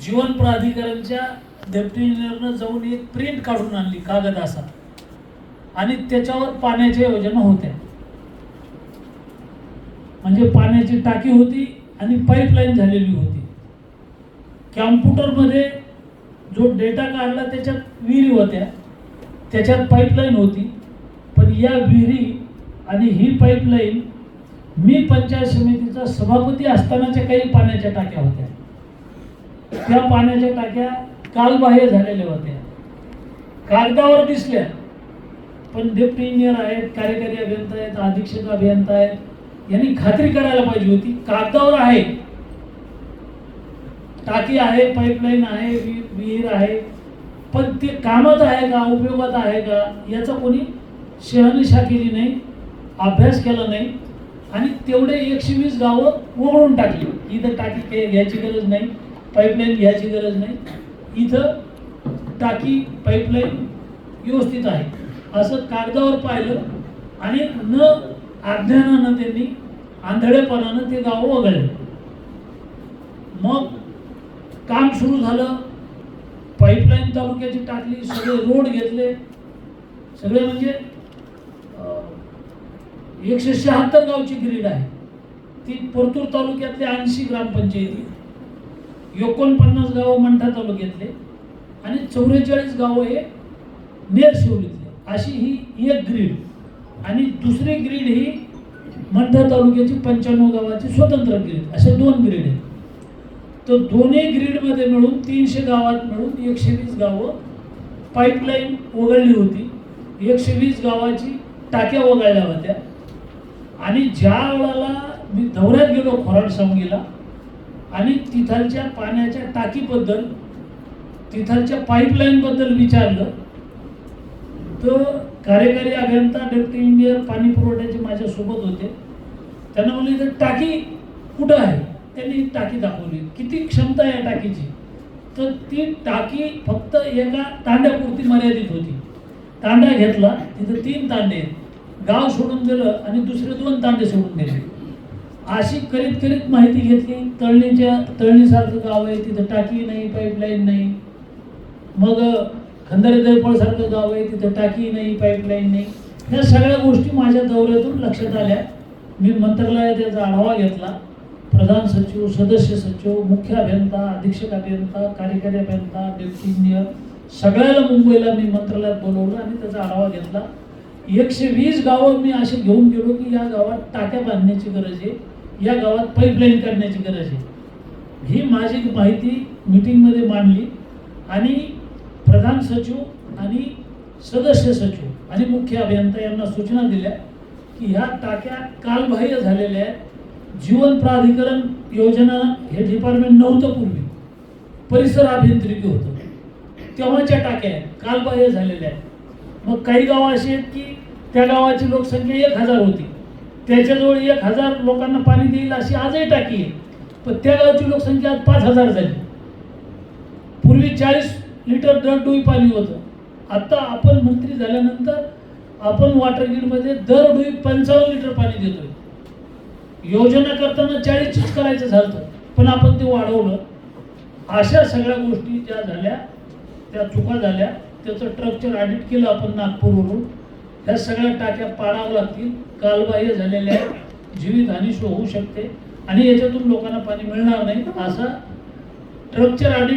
जीवन प्राधिकरणच्या deputy इंजिनियरनं जाऊन एक print काढून आणली कागद असा. आणि त्याच्यावर पाण्याच्या योजना होत्या. म्हणजे पाण्याची टाकी होती आणि पाईपलाईन झालेली होती. कॅम्प्युटरमध्ये जो डेटा काढला त्याच्यात विहिरी होत्या. त्याच्यात पाईपलाईन होती. पण या विहिरी आणि ही पाईपलाईन मी पंचायत समितीचा सभापती असतानाच्या काही पाण्याच्या टाक्या होत्या. त्या पाण्याच्या टाक्या कालबाह्य झालेल्या होत्या. कागदावर दिसल्या. पण डेप्टी इंजिनियर आहेत कार्यकारी अभियंता आहेत अधीक्षक अभियंता आहेत यांनी खात्री करायला पाहिजे होती कागदावर आहे. टाकी आहे पाईपलाईन आहे विहीर आहे पण ते कामात आहे का उपयोगात आहे का याचा कोणी शहानिशा केली नाही अभ्यास केला नाही आणि तेवढे एकशे वीस गावं वगळून टाकली. इथं टाकी काही घ्यायची गरज नाही. पाईपलाईन घ्यायची गरज नाही. इथं टाकी पाईपलाईन व्यवस्थित आहे. असं कागदावर पाहिलं आणि न अज्ञानानं त्यांनी आंधळेपणानं ते गाव वगळले. मग काम सुरू झालं. पाईपलाईन तालुक्याची टाकली सगळे रोड घेतले. सगळे म्हणजे एकशे शहात्तर गावची ग्रीड आहे. ती परतूर तालुक्यातल्या ऐंशी ग्रामपंचायती. एकोणपन्नास गावं मंठा तालुक्यातले आणि चौवेचाळीस गावं हे नेर शिवलीतले अशी ही एक ग्रीड आणि दुसरी ग्रीड ही मंठा तालुक्याची पंच्याण्णव गावाची स्वतंत्र ग्रीड अशा दोन ग्रीड आहेत. तर दोन्ही ग्रीडमध्ये मिळून तीनशे गावात मिळून एकशे वीस गावं पाईपलाईन वगळली होती. एकशे वीस गावाची टाक्या वगळल्या होत्या. आणि ज्या वेळेला मी दौऱ्यात गेलो खोराड सांगीला आणि तिथलच्या पाण्याच्या टाकीबद्दल तिथलच्या पाईपलाईनबद्दल विचारलं तर कार्यकारी अभियंता डेप्टी इंजिनियर पाणी पुरवठ्याचे माझ्यासोबत होते. त्यांना म्हणले इथं टाकी कुठं आहे? त्यांनी टाकी दाखवली. किती क्षमता आहे या टाकीची? तर ती टाकी फक्त एका तांड्यापुरती मर्यादित होती. तांडा घेतला तिथं तीन तांडे आहेत. गाव सोडून दिलं आणि दुसरे दोन तांडे सोडून दिले अशी करीत करीत माहिती घेतली. तळणीच्या तळणीसारखं गाव आहे तिथं टाकी नाही पाईपलाईन नाही. मग खंदारे दैफळसारखं गाव आहे तिथं टाकी नाही पाईपलाईन नाही. ह्या सगळ्या गोष्टी माझ्या दौऱ्यातून लक्षात आल्या. मी मंत्रालयात त्याचा आढावा घेतला. प्रधान सचिव सदस्य सचिव मुख्य अभियंता अधीक्षक अभियंता कार्यकारी अभियंता डेप्टी इंजिनियर सगळ्याला मुंबईला मी मंत्रालयात बोलवलं आणि त्याचा आढावा घेतला. एकशे वीस गावं मी असे घेऊन गेलो की या गावात टाक्या बांधण्याची गरज आहे. या गावात पाईपलाईन काढण्याची गरज आहे. ही माझी माहिती मिटिंगमध्ये मांडली आणि प्रधान सचिव आणि सदस्य सचिव आणि मुख्य अभियंता यांना सूचना दिल्या की ह्या टाक्या कालबाह्य झालेल्या आहेत. जीवन प्राधिकरण योजना हे डिपार्टमेंट नव्हतं पूर्वी. परिसर अभियांत्रिकी होतं. तेव्हाच्या टाक्या आहेत कालबाह्य झालेल्या आहेत. मग काही गावं अशी आहेत की त्या गावाची लोकसंख्या एक हजार होती. त्याच्याजवळ एक हजार लोकांना पाणी देईल अशी आजही टाकी आहे. पण त्या गावची लोकसंख्या आज पाच हजार झाली. पूर्वी चाळीस लिटर दर डोई पाणी होतं. आता आपण मंत्री झाल्यानंतर आपण वॉटर ग्रीडमध्ये दर डोई पंचावन्न लिटर पाणी देतोय. योजना करताना चाळीसचीच करायचं झालं पण आपण ते वाढवलं. अशा सगळ्या गोष्टी ज्या झाल्या त्या चुका झाल्या. त्याचं स्ट्रक्चर ऑडिट केलं आपण नागपूरवरून. ह्या सगळ्या टाक्या पाडावं लागतील. कालबाह्य झालेल्या आहेत जीवितहानी होऊ शकते. आणि याच्यातून लोकांना पाणी मिळणार नाही. असा स्ट्रक्चर ऑडिट